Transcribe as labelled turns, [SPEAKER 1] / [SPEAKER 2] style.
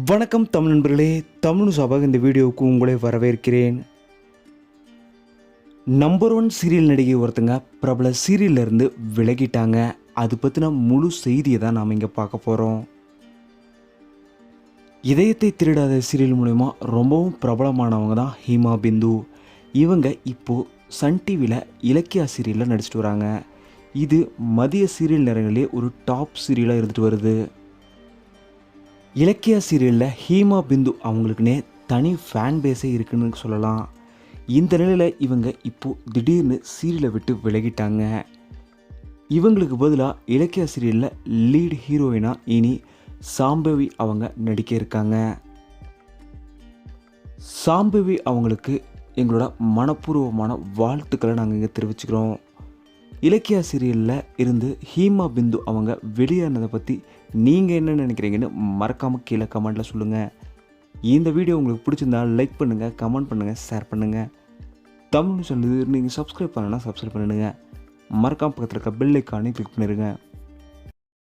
[SPEAKER 1] வணக்கம் தமிழ் நண்பர்களே தமிழ் சபாக இந்த வீடியோவுக்கு உங்களை வரவேற்கிறேன். நம்பர் ஒன் சீரியல் நடிகை ஒருத்தங்க பிரபல சீரியல்ல இருந்து விலகிட்டாங்க. அது பற்றின முழு செய்தியை தான் நாம் இங்கே பார்க்க போகிறோம் இதயத்தை திருடாத சீரியல் மூலயமா ரொம்பவும் பிரபலமானவங்க தான் ஹீமா பிந்து. இவங்க இப்போது சன் டிவியில் இலக்கியா சீரியலில் நடிச்சிட்டு வராங்க. இது மதிய சீரியல் நேரங்களே ஒரு டாப் சீரியலாக இருந்துட்டு வருது. இலக்கிய சீரியலில் ஹீமா பிந்து அவங்களுக்குன்னே தனி ஃபேன் பேஸே இருக்குன்னு சொல்லலாம். இந்த நிலையில் இவங்க இப்போது திடீர்னு சீரியலை விட்டு விலகிட்டாங்க. இவங்களுக்கு பதிலாக இலக்கிய சீரியலில் லீட் ஹீரோயினாக இனி சாம்பவி அவங்க நடிக்க இருக்காங்க. சாம்பவி அவங்களுக்கு எங்களோட மனப்பூர்வமான வாழ்த்துக்களை நாங்கள் இங்கே தெரிவிச்சுக்கிறோம். இலக்கியா சீரியலில் இருந்து ஹீமா பிந்து அவங்க வெளியேறினதை பற்றி நீங்கள் என்ன நினைக்கிறீங்கன்னு மறக்காமல் கீழே கமெண்ட்டில் சொல்லுங்கள் இந்த வீடியோ உங்களுக்கு பிடிச்சிருந்தா லைக் பண்ணுங்கள் கமெண்ட் பண்ணுங்கள் ஷேர் பண்ணுங்கள் தமிழ் சொல்லுது நீங்கள் சப்ஸ்கிரைப் பண்ணலன்னா சப்ஸ்கிரைப் பண்ணிடுங்க. மறக்காம பக்கத்தில் இருக்க பெல் ஐக்கானே கிளிக் பண்ணிடுங்க.